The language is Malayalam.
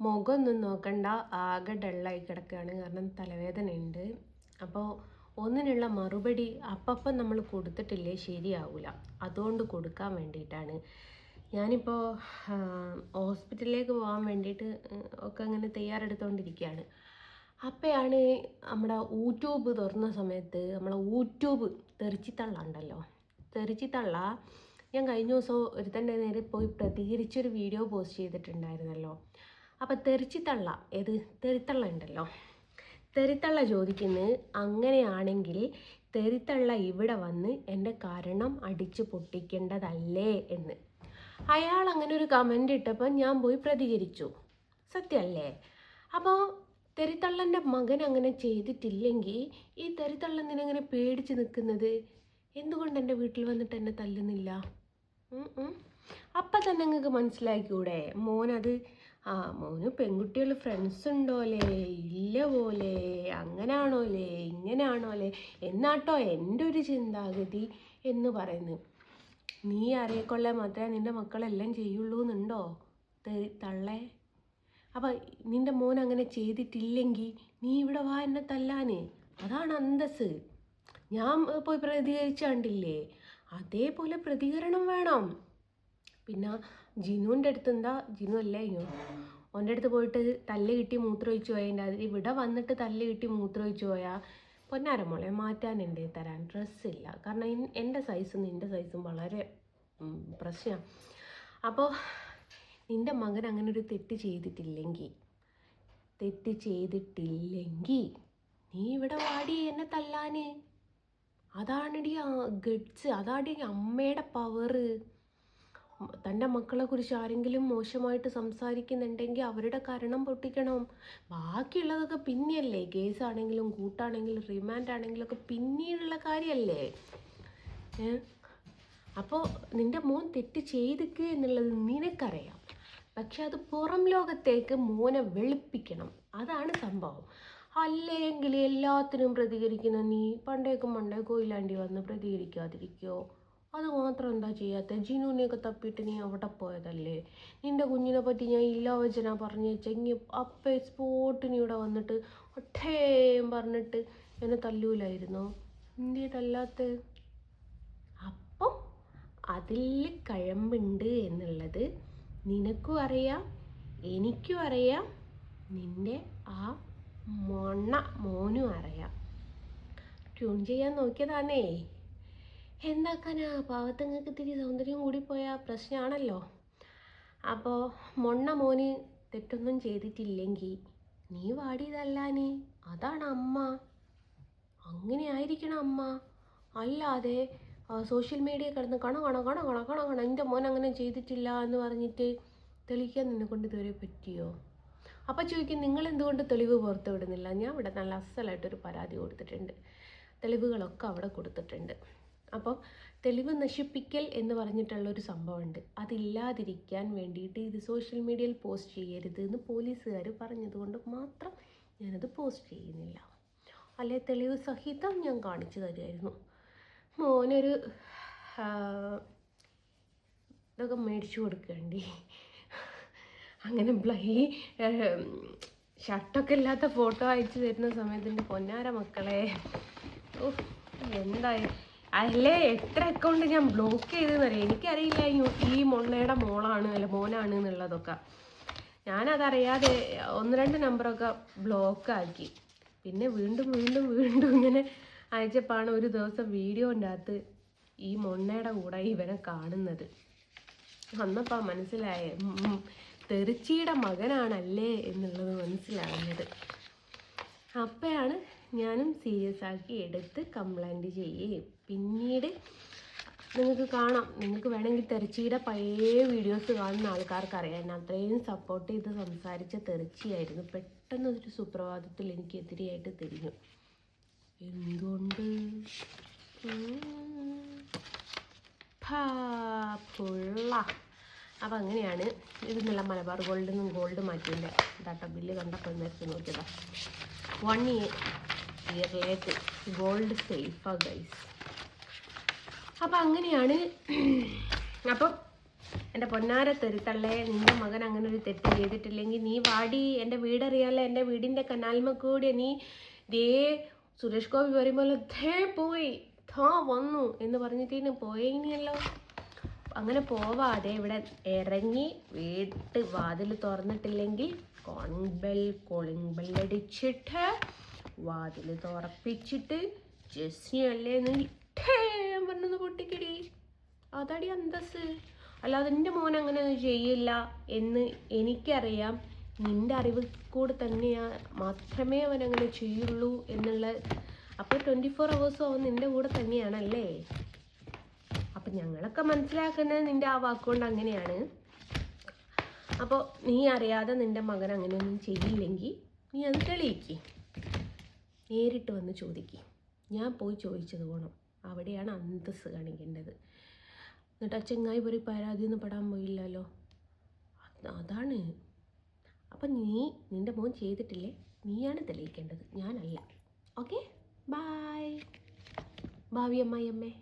മുഖമൊന്നും നോക്കണ്ട ആകെ ഡള്ളായി കിടക്കുകയാണ്. കാരണം തലവേദന ഉണ്ട് അപ്പോൾ ഒന്നിനുള്ള മറുപടി അപ്പം നമ്മൾ കൊടുത്തിട്ടില്ലേ ശരിയാവില്ല അതുകൊണ്ട് കൊടുക്കാൻ വേണ്ടിയിട്ടാണ്. ഞാനിപ്പോൾ ഹോസ്പിറ്റലിലേക്ക് പോകാൻ വേണ്ടിയിട്ട് ഒക്കെ അങ്ങനെ തയ്യാറെടുത്തുകൊണ്ടിരിക്കുകയാണ് അപ്പോഴാണ് നമ്മുടെ യൂട്യൂബ് തുറന്ന സമയത്ത് നമ്മളെ യൂട്യൂബ് തെറിച്ചിത്തള്ള ഉണ്ടല്ലോ തെറിച്ചിത്തള്ള ഞാൻ കഴിഞ്ഞ ദിവസം ഒരുത്തന്റെ നേരെ പോയി പ്രതികരിച്ചൊരു വീഡിയോ പോസ്റ്റ് ചെയ്തിട്ടുണ്ടായിരുന്നല്ലോ. അപ്പോൾ തെറിച്ചിത്തള്ള ഏത്? തെറിത്തള്ള ഉണ്ടല്ലോ. തെറിത്തള്ള ചോദിക്കുന്നത് അങ്ങനെയാണെങ്കിൽ തെറിത്തള്ള ഇവിടെ വന്ന് എന്റെ കാരണം അടിച്ച് പൊട്ടിക്കേണ്ടതല്ലേ എന്ന്. അയാൾ അങ്ങനെ ഒരു കമന്റ് ഇട്ടപ്പോൾ ഞാൻ പോയി പ്രതികരിച്ചു. സത്യമല്ലേ? അപ്പോൾ തെറിത്തള്ളന്റെ മകൻ അങ്ങനെ ചെയ്തിട്ടില്ലെങ്കിൽ ഈ തെറിത്തള്ളൻ നിനങ്ങനെ പേടിച്ച് നിൽക്കുന്നത് എന്തുകൊണ്ട് എന്റെ വീട്ടിൽ വന്നിട്ട് എന്നെ തല്ലുന്നില്ല. അപ്പം തന്നെ നിങ്ങൾക്ക് മനസ്സിലാക്കിക്കൂടെ മോനത് ആ മോന് പെൺകുട്ടികൾ ഫ്രണ്ട്സ് ഉണ്ടോലേ? ഇല്ല പോലെ. അങ്ങനാണോലേ? ഇങ്ങനാണോലേ? എന്നാട്ടോ എന്റെ ഒരു ചിന്താഗതി എന്ന് പറയുന്നത്. നീ അറിയക്കൊള്ളാൻ മാത്രമേ നിന്റെ മക്കളെല്ലാം ചെയ്യുള്ളൂ എന്നുണ്ടോ തള്ളേ. അപ്പം നിന്റെ മോൻ അങ്ങനെ ചെയ്തിട്ടില്ലെങ്കിൽ നീ ഇവിടെ വാ എന്നെ തല്ലാന്. അതാണ് അന്തസ് ഞാൻ പോയി പ്രതികരിച്ചാണ്ടില്ലേ? അതേപോലെ പ്രതികരണം വേണം. പിന്നെ ജിനുവിന്റെ അടുത്ത് എന്താ ജിനു അല്ലേ ഇനോ ഓന്റെ അടുത്ത് പോയിട്ട് തല്ല് കിട്ടി മൂത്രമൊഴിച്ച് പോയതിന്റെ അതിൽ ഇവിടെ വന്നിട്ട് തല്ല് കിട്ടി മൂത്രമൊഴിച്ച് പോയാൽ പൊന്നാരമോളെ മോളെ മാറ്റാനുണ്ട് തരാൻ ഡ്രസ്സില്ല കാരണം എന്റെ സൈസും നിന്റെ സൈസും വളരെ പ്രശ്നമാണ് അപ്പോൾ നിന്റെ മകൻ അങ്ങനെ ഒരു തെറ്റ് ചെയ്തിട്ടില്ലെങ്കിൽ തെറ്റ് ചെയ്തിട്ടില്ലെങ്കിൽ നീ ഇവിടെ വാടി എന്നെ തല്ലാന്? അതാണടി ഗഡ്സ് അതാടി അമ്മയുടെ പവറ് തന്റെ മക്കളെ കുറിച്ച് ആരെങ്കിലും മോശമായിട്ട് സംസാരിക്കുന്നുണ്ടെങ്കിൽ അവരുടെ കാരണം പൊട്ടിക്കണം. ബാക്കിയുള്ളതൊക്കെ പിന്നെയല്ലേ കേസാണെങ്കിലും കൂട്ടാണെങ്കിലും റിമാൻഡ് ആണെങ്കിലും ഒക്കെ പിന്നീടുള്ള കാര്യമല്ലേ? അപ്പോൾ നിന്റെ മോൻ തെറ്റ് ചെയ്തിക്ക് എന്നുള്ളത് നിനക്കറിയാം. പക്ഷെ അത് പുറം ലോകത്തേക്ക് മോനെ വെളുപ്പിക്കണം. അതാണ് സംഭവം. അല്ലെങ്കിൽ എല്ലാത്തിനും പ്രതികരിക്കുന്ന നീ പണ്ടേക്കും പണ്ടേക്കോ ഇല്ലാണ്ടി വന്ന് പ്രതികരിക്കാതിരിക്കോ? അത് മാത്രം എന്താ ചെയ്യാത്ത? ജിനുവിനെയൊക്കെ തപ്പിയിട്ട് നീ അവിടെ പോയതല്ലേ? നിന്റെ കുഞ്ഞിനെ പറ്റി ഞാൻ ഇല്ലാവചന പറഞ്ഞു ചെങ്ങി അപ്പേ സ്പോട്ടിന് ഇവിടെ വന്നിട്ട് ഒട്ടേം പറഞ്ഞിട്ട് എന്നെ തല്ലൂലായിരുന്നോ? എന്തേ തല്ലാത്ത അപ്പം അതിൽ കഴമ്പുണ്ട് എന്നുള്ളത് നിനക്കും അറിയാം എനിക്കും അറിയാം നിന്റെ ആ മൊണ്ണ മോനും അറിയാം. ട്യൂൺ ചെയ്യാൻ നോക്കിയതാണേ. എന്താക്കാനാ? പാവത്തങ്ങൾക്ക് ഇത്തിരി സൗന്ദര്യം കൂടിപ്പോയ പ്രശ്നമാണല്ലോ അപ്പോൾ മൊണ്ണ മോന് തെറ്റൊന്നും ചെയ്തിട്ടില്ലെങ്കിൽ നീ വാടിയതല്ലാനെ അതാണ് അമ്മ. അങ്ങനെ ആയിരിക്കണം അമ്മ. അല്ലാതെ സോഷ്യൽ മീഡിയ കിടന്ന് കണ കണ കണ കണ കണ കണ എന്റെ മോൻ അങ്ങനെ ചെയ്തിട്ടില്ല എന്ന് പറഞ്ഞിട്ട് തെളിയിക്കാൻ നിന്നെ കൊണ്ട് ഇതുവരെ പറ്റിയോ? അപ്പോൾ ചോദിക്കും നിങ്ങൾ എന്തുകൊണ്ട് തെളിവ് പുറത്തു വിടുന്നില്ല ഞാൻ ഇവിടെ നല്ല അസലായിട്ടൊരു പരാതി കൊടുത്തിട്ടുണ്ട്. തെളിവുകളൊക്കെ അവിടെ കൊടുത്തിട്ടുണ്ട്. അപ്പം തെളിവ് നശിപ്പിക്കൽ എന്ന് പറഞ്ഞിട്ടുള്ള ഒരു സംഭവമുണ്ട്. അതില്ലാതിരിക്കാൻ വേണ്ടിയിട്ട് ഇത് സോഷ്യൽ മീഡിയയിൽ പോസ്റ്റ് ചെയ്യരുത് എന്ന് പോലീസുകാർ പറഞ്ഞതുകൊണ്ട് മാത്രം ഞാനത് പോസ്റ്റ് ചെയ്യുന്നില്ല. അല്ലെ തെളിവ് സഹിതം ഞാൻ കാണിച്ചു തരുമായിരുന്നു മോനൊരു ഇതൊക്കെ മേടിച്ചു കൊടുക്കണ്ടി. അങ്ങനെ ബ്ലൈ ഷർട്ടൊക്കെ ഇല്ലാത്ത ഫോട്ടോ അയച്ചു തരുന്ന സമയത്ത് എന്റെ പൊന്നാര മക്കളെ. ഓ എന്തായി? അല്ലേ? എത്ര അക്കൗണ്ട് ഞാൻ ബ്ലോക്ക് ചെയ്തെന്നറിയാം എനിക്കറിയില്ല ഈ- മൊണ്ണയുടെ മോളാണ് അല്ല മോനാണ് എന്നുള്ളതൊക്കെ. ഞാനതറിയാതെ ഒന്ന് രണ്ട് നമ്പറൊക്കെ ബ്ലോക്ക് ആക്കി. പിന്നെ വീണ്ടും വീണ്ടും വീണ്ടും ഇങ്ങനെ അയച്ചപ്പോഴാണ് ഒരു ദിവസം വീഡിയോന്റെ അകത്ത് ഈ മൊണ്ണയുടെ കൂടെ ഇവനെ കാണുന്നത്. അന്നപ്പാ മനസ്സിലായ തെറിച്ചിയുടെ മകനാണല്ലേ എന്നുള്ളത് മനസ്സിലാകുന്നത് അപ്പോഴാണ് ഞാനും സീരിയസ് ആക്കി എടുത്ത് കംപ്ലൈന്റ് ചെയ്യുകയും. പിന്നീട് നിങ്ങൾക്ക് കാണാം. നിങ്ങൾക്ക് വേണമെങ്കിൽ തെറിച്ചിയുടെ പഴയ വീഡിയോസ് കാണുന്ന ആൾക്കാർക്ക് അറിയാം. എന്നെ അത്രയും സപ്പോർട്ട് ചെയ്ത് സംസാരിച്ച തെറിച്ചിയായിരുന്നു. പെട്ടെന്ന് ഒരു സുപ്രഭാതത്തിൽ എനിക്ക് എതിരെയായിട്ട് തിരിഞ്ഞു. എന്തുകൊണ്ട്? പുള്ള അപ്പം അങ്ങനെയാണ് ഇത് നല്ല മലബാർ ഗോൾഡിൽ നിന്നും ഗോൾഡ് മാറ്റിയില്ല? ഡാട്ട ബില്ല് കണ്ടപ്പോൾ നേരത്തെ നോക്കിയതാ. വൺ ഇയർ ഇയറിലേക്ക് ഗോൾഡ് സേഫാ ഗൈസ് അപ്പം അങ്ങനെയാണ്. അപ്പം എന്റെ പൊന്നാര തെരുത്തള്ളേ നിന്റെ മകൻ അങ്ങനെ ഒരു തെറ്റ് ചെയ്തിട്ടില്ലെങ്കിൽ നീ വാടി എന്റെ വീടറിയാലോ എന്റെ വീടിന്റെ കനാൽമ കൂടി നീ ദേ സുരേഷ് ഗോപി പറയുമ്പോൾ ധേ പോയി ധാ വന്നു എന്ന് പറഞ്ഞിട്ട് പോയിനിയല്ലോ അങ്ങനെ പോവാതെ ഇവിടെ ഇറങ്ങി വീട്ട് വാതിൽ തുറന്നിട്ടില്ലെങ്കിൽ കോൺബെൽ ബെൽ കോളിംഗ് ബെല്ലടിച്ചിട്ട് വാതിൽ തുറപ്പിച്ചിട്ട് ജസ്നിയല്ലേ എന്ന് പറഞ്ഞത് പൊട്ടിക്കടി. അതടി അന്തസ് അല്ലാതെ എന്റെ മോൻ അങ്ങനെ ഒന്നും ചെയ്യില്ല എന്ന് എനിക്കറിയാം. നിന്റെ അറിവ് കൂടെ തന്നെയാ മാത്രമേ അവൻ അങ്ങനെ ചെയ്യുള്ളൂ എന്നുള്ള അപ്പോൾ ട്വന്റി ഫോർ അവേഴ്സും അവൻ നിന്റെ കൂടെ തന്നെയാണല്ലേ? അപ്പം ഞങ്ങളൊക്കെ മനസ്സിലാക്കുന്നത് നിന്റെ ആ വാക്കുകൊണ്ട് അങ്ങനെയാണ്. അപ്പോൾ നീ അറിയാതെ നിന്റെ മകൻ അങ്ങനെയൊന്നും ചെയ്യില്ലെങ്കിൽ നീ അത് തെളിയിക്ക്. നേരിട്ട് വന്ന് ചോദിക്കും. ഞാൻ പോയി ചോദിച്ചത് പോകണം അവിടെയാണ് അന്തസ് കാണിക്കേണ്ടത്. എന്നിട്ട് ആ ചെങ്ങായി പോയി പരാതി ഒന്നും പെടാൻ പോയില്ലല്ലോ. അതാണ്. അപ്പം നീ നിന്റെ മോൻ ചെയ്തിട്ടില്ലേ? നീയാണ് തെളിയിക്കേണ്ടത്. ഞാനല്ല. ഓക്കെ? ബായ്. ഭാവി അമ്മായി അമ്മേ.